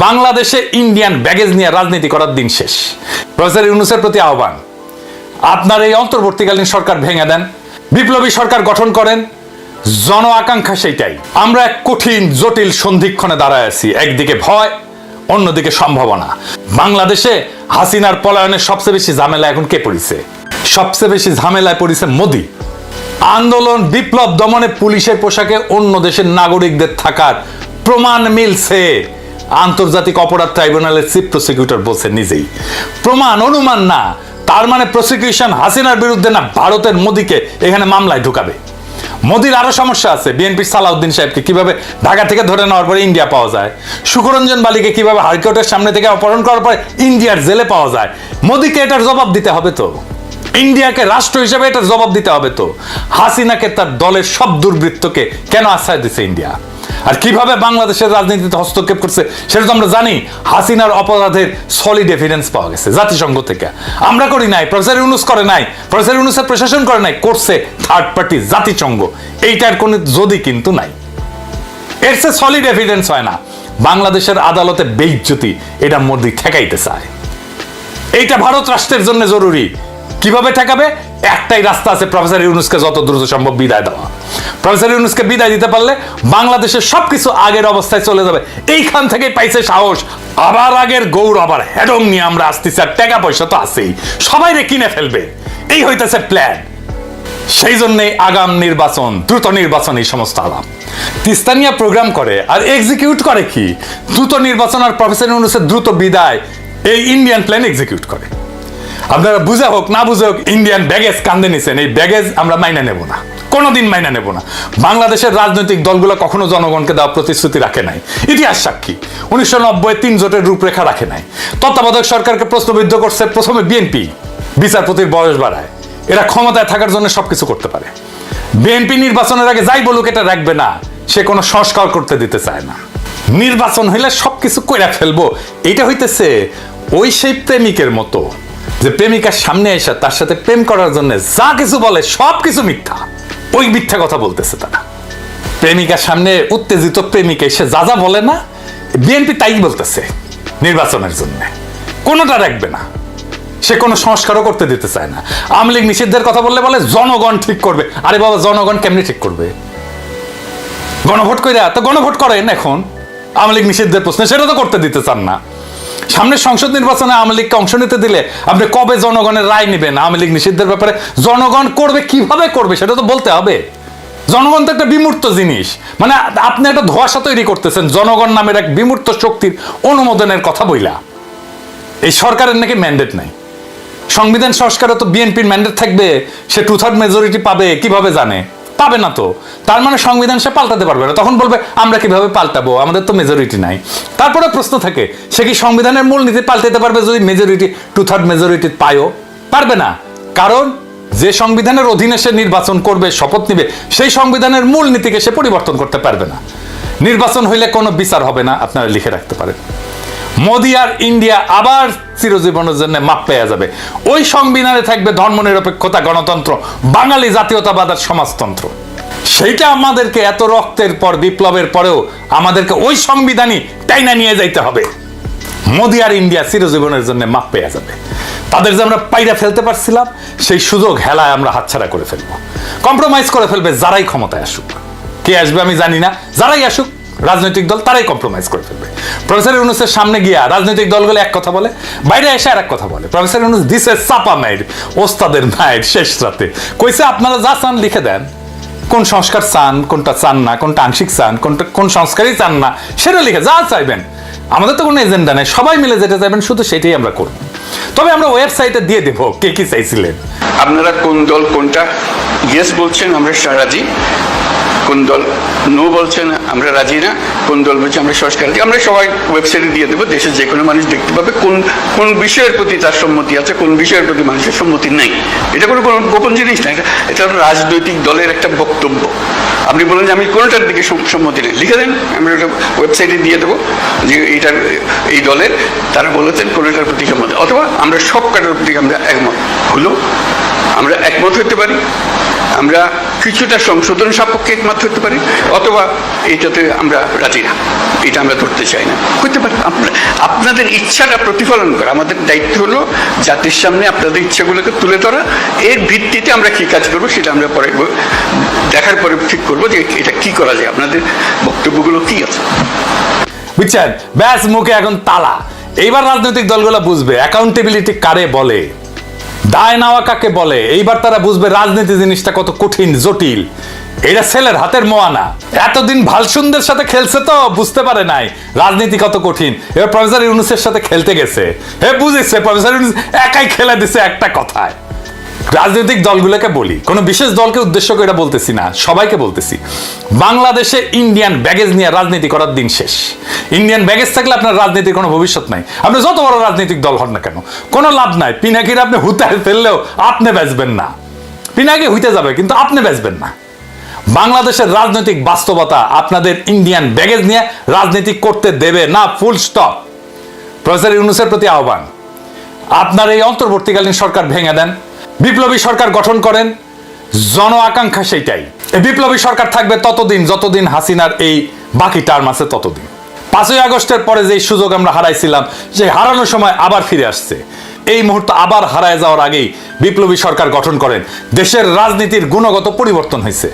বাংলাদেশে Indian baggage নিয়ে রাজনীতি করার দিন শেষ। প্রফেসর ইউনুসের প্রতি আহ্বান, আপনার এই অন্তর্বর্তীকালীন সরকার ভেঙে দেন, বিপ্লবী সরকার গঠন করেন, জন আকাঙ্ক্ষা সেইটাই। আমরা এক কঠিন, জটিল সন্ধিক্ষণে দাঁড়ায় আছি, একদিকে ভয়, অন্যদিকে সম্ভাবনা। বাংলাদেশে হাসিনার পলায়নের সবচেয়ে বেশি ঝামেলা এখন কে পড়েছে? সবচেয়ে বেশি ঝামেলায় পড়েছে মোদি। আন্দোলন, বিপ্লব দমনে পুলিশের পোশাকে অন্য দেশের নাগরিকদের থাকার প্রমাণ মিলছে। আন্তর্জাতিক অপরাধ ট্রাইব্যুনালের চিফ প্রসিকিউটর বলছে নিজেই। প্রমাণ, অনুমান না। তার মানে প্রসিকিউশন হাসিনার বিরুদ্ধে না ভারতের মোদিকে এখানে মামলায় ঢুকাবে। মোদির আরও সমস্যা আছে। বিএনপির সালাউদ্দিন সাহেবকে কীভাবে ঢাকা থেকে ধরে নেওয়ার পরে ইন্ডিয়া পাওয়া যায়? সুকরঞ্জন বালিকে কীভাবে হাইকোর্টের সামনে থেকে অপহরণ করার পরে ইন্ডিয়ার জেলে পাওয়া যায়? মোদিকে এটার জবাব দিতে হবে তো। ইন্ডিয়াকে রাষ্ট্র হিসেবে এটার জবাব দিতে হবে তো। হাসিনাকে তার দলের সব দুর্বৃত্তকে কেন আশ্রয় দিচ্ছে ইন্ডিয়া আর কীভাবে বাংলাদেশের রাজনীতিতে হস্তক্ষেপ করছে, সেটা তো আমরা জানি। হাসিনার অপরাধের সলিড এভিডেন্স পাওয়া গেছে জাতিসংঘ থেকে। আমরা করি নাই, প্রফেসর ইউনুস করে নাই, প্রফেসর ইউনুসের প্রশাসন করে নাই, করছে থার্ড পার্টি জাতিসংঘ। এইটার কোনো যদি কিন্তু নাই। এর সে সলিড এভিডেন্স হয় না। বাংলাদেশের আদালতে বেইজ্জতি, এটা মোদি ঠেকাইতে চায়। এইটা ভারত রাষ্ট্রের জন্য জরুরি। কীভাবে ঠেকাবে? একটাই রাস্তা আছে প্রফেসর ইউনুসকে যত দ্রুত সম্ভব বিদায় দেওয়া। প্রফেসর ইউনুসকে বিদায় দিতে পারলে বাংলাদেশের সবকিছু আগের অবস্থায় চলে যাবে। এইখান থেকে পাইছে সাহস। আবার আগের গৌর, আবার হেডং নিয়ে আমরা আসতেছি আর টাকা পয়সা তো আছেই। সবাই রে কিনে ফেলবে। এই হইতেছে প্ল্যান সেই জন্যে আগাম নির্বাচন, দ্রুত নির্বাচন এই সমস্ত আলাপ। তিস্তানিয়া প্রোগ্রাম করে আর এক্সিকিউট করে কি? দ্রুত নির্বাচন আর প্রফেসর ইউনুসের দ্রুত বিদায় এই ইন্ডিয়ান প্ল্যান এক্সিকিউট করে। আপনারা বুঝা হোক, না বুঝে হোক ইন্ডিয়ান ব্যাগেজ কান্দে নিছেন। এই ব্যাগেজ আমরা মাইনা নেব না। কোনোদিন মাইনা নেব না। বাংলাদেশের রাজনৈতিক দলগুলো কখনো জনগণকে দেওয়া প্রতিশ্রুতি রাখে নাই। ইতিহাস সাক্ষী, উনিশশো নব্বই তিন জোটের রূপরেখা রাখে নাই। তত্ত্বাবধায়ক সরকারকে প্রশ্নবিদ্ধ করছে প্রথমে বিএনপি, বিচারপতির বয়স বাড়ায়। এরা ক্ষমতায় থাকার জন্য সবকিছু করতে পারে। বিএনপি নির্বাচনের আগে যাই বলুক, এটা রাখবে না। সে কোনো সংস্কার করতে দিতে চায় না। নির্বাচন হইলে সবকিছু কইরা ফেলব। এটা হইতেছে ওই সেই প্রেমিকের মতো। যে প্রেমিকার সামনে এসে তার সাথে প্রেম করার জন্য যা কিছু বলে, সব কিছু মিথ্যা। ওই মিথ্যা কথা বলতেছে তারা। প্রেমিকার সামনে উত্তেজিত প্রেমিকা এসে যা যা বলে না বিএনপি তাই বলতেছে নির্বাচনের জন্য। কোনোটা রাখবে না। সে কোনো সংস্কারও করতে দিতে চায় না। আওয়ামী লীগ নিষিদ্ধের কথা বললে বলে, জনগণ ঠিক করবে। আরে বাবা, জনগণ কেমনি ঠিক করবে? গণভোট কইরা, তো গণভোট করেন এখন। আওয়ামী লীগ নিষিদ্ধের প্রশ্নে সেটা তো করতে দিতে চান না। সামনে সংসদ নির্বাচনে আওয়ামী লীগকে অংশ নিতে দিলে আপনি কবে জনগণের রায় নেবেন? আওয়ামী লীগ নিষিদ্ধের ব্যাপারে জনগণ করবে, কীভাবে করবে সেটা তো বলতে হবে। জনগণ তো একটা বিমূর্ত জিনিস। মানে আপনি একটা ধোয়াশা তৈরি করতেছেন, জনগণ নামের এক বিমূর্ত শক্তির অনুমোদনের কথা বইলা। এই সরকারের নাকি ম্যান্ডেট নাই। সংবিধান সংস্কারে তো বিএনপির ম্যান্ডেট থাকবে, সে টু থার্ড মেজরিটি পাবে, কীভাবে জানে? পাবে না তো। তার মানে সংবিধান সে পাল্টাতে পারবে না। তখন বলবে, আমরা কীভাবে পাল্টাবো? আমাদের তো মেজরিটি নাই। তারপরে প্রশ্ন থাকে, সে কি সংবিধানের মূল নীতি পাল্টাতে পারবে যদি মেজরিটি টু থার্ড মেজরিটি পায়ও? পারবে না। কারণ যে সংবিধানের অধীনে সে নির্বাচন করবে, শপথ নিবে, সেই সংবিধানের মূল নীতিকে সে পরিবর্তন করতে পারবে না। নির্বাচন হইলে কোনো বিচার হবে না। আপনারা লিখে রাখতে পারেন। মোদি আর ইন্ডিয়া আবার চিরজীবনের জন্য মাপ পেয়ে যাবে। ওই সংবিধানে থাকবে ধর্মনিরপেক্ষতা, গণতন্ত্র, বাঙালি জাতীয়তাবাদ আর সমাজতন্ত্র। সেইটা আমাদেরকে এত রক্তের পর, বিপ্লবের পরেও আমাদেরকে ওই সংবিধানই টাইনা নিয়ে যাইতে হবে। মোদি আর ইন্ডিয়া চিরজীবনের জন্য মাপ পেয়ে যাবে। তাদের যে আমরা পাইরা ফেলতে পারছিলাম, সেই সুযোগ হেলায় আমরা হাতছাড়া করে ফেলব। কম্প্রোমাইজ করে ফেলবে যারাই ক্ষমতায় আসুক। কে আসবে আমি জানি না, যারাই আসুক রাজনৈতিক দল তারাই কম্প্রোমাইজ করে ফেলবে। প্রফেসর ইউনুসের সামনে গিয়া রাজনৈতিক দলগুলো এক কথা বলে, বাইরে এসে আর এক কথা বলে। প্রফেসর ইউনুস দিছে চাপা মায়ের ওস্তাদের মায়ের শেষ রাতে। কইছে, আপনারা যা চান লিখে দেন। কোন সংস্কার চান, কোনটা চান না, কোনটা আংশিক চান, কোনটা, কোন সংস্কারই চান না, সেটা লিখে যা চাইবেন। আমাদের তো কোনো এজেন্ডা নেই, সবাই মিলে যেটা চাইবেন শুধু সেটাই আমরা করব। তবে আমরা ওয়েবসাইটে দিয়ে দেবো কে কি চাইছিলেন। আপনারা কোন দল কোনটা? ইয়েস বলছেন, আমরা রাজি কোন দল নো বলছেন আমরা রাজি না, কোন দল বলছে আমরা সংস্কার আমরা সবাই ওয়েবসাইটে দিয়ে দেবো দেশের যে কোনো মানুষ দেখতে পাবে কোন কোন বিষয়ের প্রতি তার সম্মতি আছে, কোন বিষয়ের প্রতি মানুষের সম্মতি নেই। এটা কোনো কোনো গোপন জিনিস না, এটা এটা রাজনৈতিক দলের একটা বক্তব্য। আপনি বলেন যে আমি কোনোটার দিকে সম্মতি নেই। লিখে দেন আমরা ওটা ওয়েবসাইটে দিয়ে দেবো যে এইটার, এই দলের, তারা বলেছেন কোনোটার প্রতি সম্মতি অথবা আমরা সব কাটার প্রতি আমরা একমত। হলো, আমরা একমত হতে পারি, আমরা কিছুটা সংশোধন সাপেক্ষে একমাত্র হতে পারে, অথবা এটাতে আমরা রাজি না। এটা আমরা ধরতে চাই না। হতে পারে আপনাদের ইচ্ছাটা প্রতিফলন করা। আমাদের দায়িত্ব হলো জাতির সামনে আপনাদের ইচ্ছাগুলোকে তুলে ধরা। এর ভিত্তিতে আমরা কি কাজ করব সেটা আমরা পরে দেখার পরে ঠিক করব যে এটা কি করা যায়। আপনাদের বক্তব্যগুলো কি আছে? বুঝছেন? ব্যাস মুখে এখন তালা। এইবার রাজনৈতিক দলগুলো বুঝবে। অ্যাকাউন্টেবিলিটি কারে বলে? দায় নেওয়া কাকে বলে? এইবার তারা বুঝবে রাজনীতি জিনিসটা কত কঠিন, জটিল। এটা ছেলের হাতের মোয়ানা। এতদিন ভালসুন্দের সাথে খেলছে তো, বুঝতে পারে নাই রাজনীতি কত কঠিন। এবার প্রফেসর ইউনুসের সাথে খেলতে গেছে। হে, বুঝেছে প্রফেসর ইউনুস একাই খেলে দিছে একটা কথায়। রাজনৈতিক দলগুলোকে বলি। কোনো বিশেষ দলকে উদ্দেশ্য করে এটা বলতেছি না, সবাইকে বলতেছি। বাংলাদেশে ইন্ডিয়ান ব্যাগেজ নিয়ে রাজনীতি করার দিন শেষ। ইন্ডিয়ান ব্যাগেজ থাকলে আপনার রাজনীতির কোনো ভবিষ্যৎ নাই। আপনি যত বড় রাজনৈতিক দল হন না কেন, কোনো লাভ নাই। পিনাকির আপনি হুতায় ফেললেও আপনি বেচবেন না। পিনাকি হইতে যাবে, কিন্তু আপনি বেচবেন না। বাংলাদেশের রাজনৈতিক বাস্তবতা আপনাদের ইন্ডিয়ান ব্যাগেজ নিয়ে রাজনীতি করতে দেবে না ফুল স্টপ প্রফেসর ইউনুসের প্রতি আহ্বান। আপনার এই অন্তর্বর্তীকালীন সরকার ভেঙে দেন। বিপ্লবী সরকার গঠন করেন, জন আকাঙ্ক্ষা সেইটাই। বিপ্লবী সরকার থাকবে ততদিন, যতদিন হাসিনার এই বাকি টার্ম আছে ততদিন। পাঁচই আগস্টের পরে যে সুযোগ আমরা হারাইছিলাম, সেই হারানোর সময় আবার ফিরে আসছে। এই মুহূর্ত আবার হারায় যাওয়ার আগেই বিপ্লবী সরকার গঠন করেন। দেশের রাজনীতির গুণগত পরিবর্তন হয়েছে।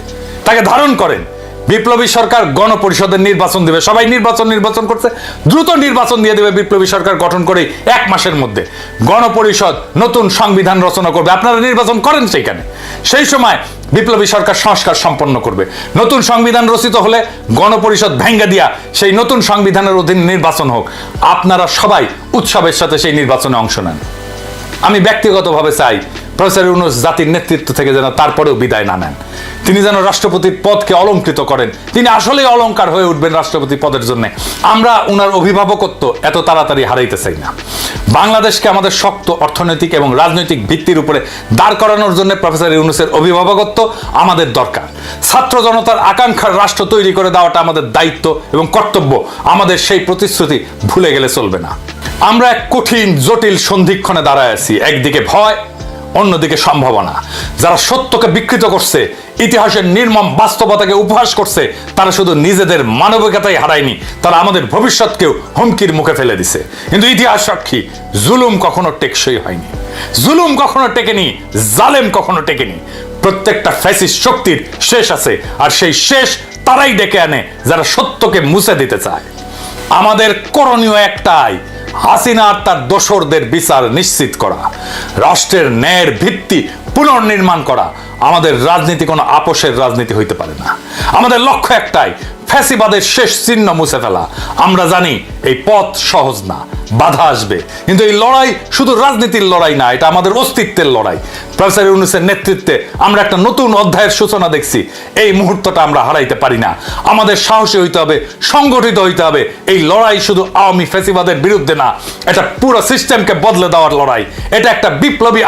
তাকে ধারণ করেন। বিপ্লবী সরকার গণপরিষদের নির্বাচন দেবে। সবাই নির্বাচন নির্বাচন করছে। দ্রুত নির্বাচন দিয়ে দেবে বিপ্লবী সরকার গঠন করে এক মাসের মধ্যে। গণপরিষদ নতুন সংবিধান রচনা করবে। আপনারা নির্বাচন করেন সেইখানে। সেই সময় বিপ্লবী সরকার সংস্কার সম্পন্ন করবে। নতুন সংবিধান রচিত হলে গণপরিষদ ভেঙ্গে দিয়া সেই নতুন সংবিধানের অধীন নির্বাচন হোক। আপনারা সবাই উৎসবের সাথে সেই নির্বাচনে অংশ নেন। আমি ব্যক্তিগতভাবে চাই প্রফেসর ইউনুস জাতির নেতৃত্ব থেকে যেন তারপরেও বিদায় না নেন। তিনি যেন রাষ্ট্রপতির পদকে অলঙ্কৃত করেন। তিনি আসলেই অলংকার হয়ে উঠবেন রাষ্ট্রপতি পদের জন্য। আমরা উনার অভিভাবকত্ব এত তাড়াতাড়ি হারাইতে চাই না। বাংলাদেশকে আমাদের শক্ত অর্থনৈতিক এবং রাজনৈতিক ভিত্তির উপরে দাঁড় করানোর জন্য প্রফেসর ইউনুসের অভিভাবকত্ব আমাদের দরকার। ছাত্র জনতার আকাঙ্ক্ষার রাষ্ট্র তৈরি করে দেওয়াটা আমাদের দায়িত্ব এবং কর্তব্য। আমাদের সেই প্রতিশ্রুতি ভুলে গেলে চলবে না। আমরা এক কঠিন, জটিল সন্ধিক্ষণে দাঁড়ায় আছি। একদিকে ভয় অন্যদিকে সম্ভাবনা। যারা সত্যকে বিকৃত করছে, ইতিহাসের নির্মম বাস্তবতাকে উপহাস করছে, তারা শুধু নিজেদের মানবিকতাই হারায়নি, তারা আমাদের ভবিষ্যৎকেও হুমকির মুখে ফেলে দিছে। কিন্তু ইতিহাস সাক্ষী, জুলুম কখনো টেকসই হয়নি। জুলুম কখনো টেকেনি, জালেম কখনো টেকেনি। প্রত্যেকটা ফ্যাসিস্ট শক্তির শেষ আছে, আর সেই শেষ তারাই ডেকে আনে যারা সত্যকে মুছে দিতে চায়। আমাদের করণীয় একটাই হাসিনা আর তার দোসরদের বিচার নিশ্চিত করা, রাষ্ট্রের ন্যায়ের ভিত্তি পুনর্নির্মাণ করা, আমাদের রাজনীতি কোনো আপোষের রাজনীতি হইতে পারে না। আমাদের লক্ষ্য একটাই ফ্যাসিবাদের শেষ চিহ্ন মুছে ফেলা। আমরা জানি এই পথ সহজ না, বাধা আসবে। কিন্তু এই লড়াই শুধু রাজনীতির লড়াই না, এটা আমাদের অস্তিত্বের লড়াই। প্রফেসর ইউনুসের নেতৃত্বে আমরা একটা নতুন অধ্যায়ের সূচনা দেখছি। এই মুহূর্তটা আমরা হারাইতে পারি না। আমাদের সাহসী হইতে হবে, সংগঠিত হইতে হবে। এই লড়াই শুধু আওয়ামী ফ্যাসিবাদের বিরুদ্ধে না, এটা পুরো সিস্টেমকে বদলে দেওয়ার লড়াই। এটা একটা বিপ্লবী